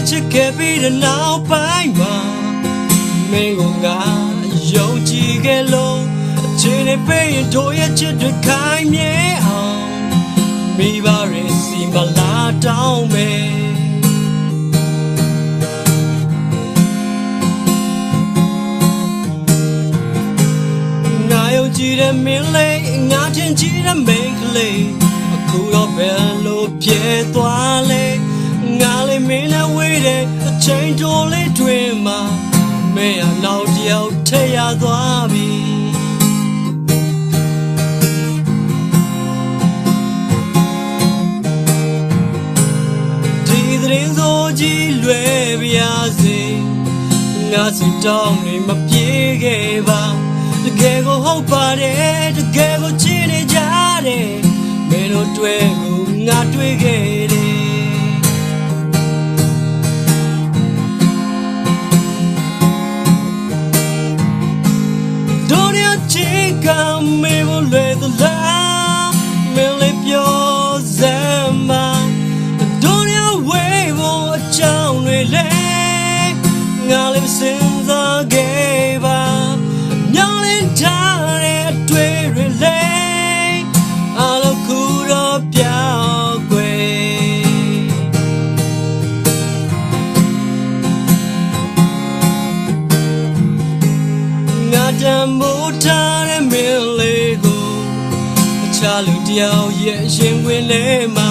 ခဲ့ပြီးတဲ့နောက်ပိုင်းမှာမင်းကငါယုံကြည်ခဲ့လို့အချိန်နဲ့ပေးရင်တို့ရဲ့ချစ်တွေခိုင်မြဲအောင်မိဘရဲ့စီမလာတောင်းမယ်ငါယုံကြည်တဲ့မင်းလေးငါတင်ကြည်တဲ့မိန်းကလေးအခုတော့ဘယ်လိုပြေသွားလဲငါလေးမင်းနဲ့ဝေးတဲ့အ ချိန်တိုလေးတွင်မှာမင်းအနောက်တယောက်ထည့်ရသွားပြီဒီသတင်းစိုးကြီးလွယ်ပါစေငါစီတောင်းနေမပြေခဲ့ပါတကယ်ကိုဟုတ်ပါတယ်တကယ်ကိုချစ်နေကြတယ်မင်းတို့တွေ့ကိုငါတွေ့ခဲ့ ကမေဘလွယ်သလားမင်းလေးပြောစမ်းပါတို့ရဝေးဖို့အကြောင်းတွေလဲငါလေးစဉ်းစားခဲ့ မိုးထားတဲ့မင်းလေးကိုအခြားလူတယောက်ရဲ့ရင်ဝင်လဲမှာ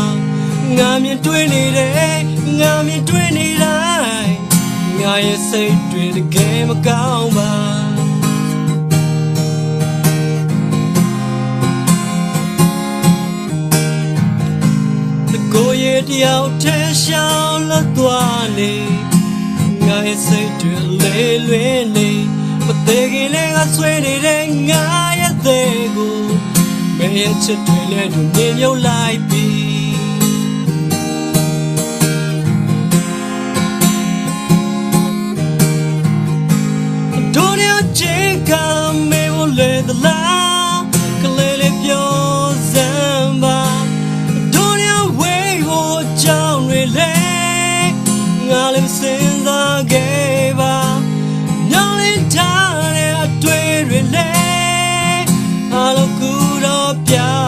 ငါမြင်တွေ့နေတယ်ငါမြင်တွေ့နေတိုင်းငါရဲ့စိတ်တွေတကယ်မကောင်းပါကိုယ်ရဲ့တယောက်ထဲရှောင်းလွတ်သွားနေငါရဲ့စိတ်တွေလေးလွင်နေ မသေးခင်လည်းငါဆွေးနေတဲ့ငါရဲ့သေးကိုမင်းရဲ့ချက်တွေလည်းသူနေမြုပ်လိုက်ပြီတို့ရချေကမေဝလေဒလာကလေးလေးပြောစမ်းပါတို့ရဝေးဟိုကြောင်းတွေလဲငါလည်းစဉ်းစားခဲ့ Halo kuda piano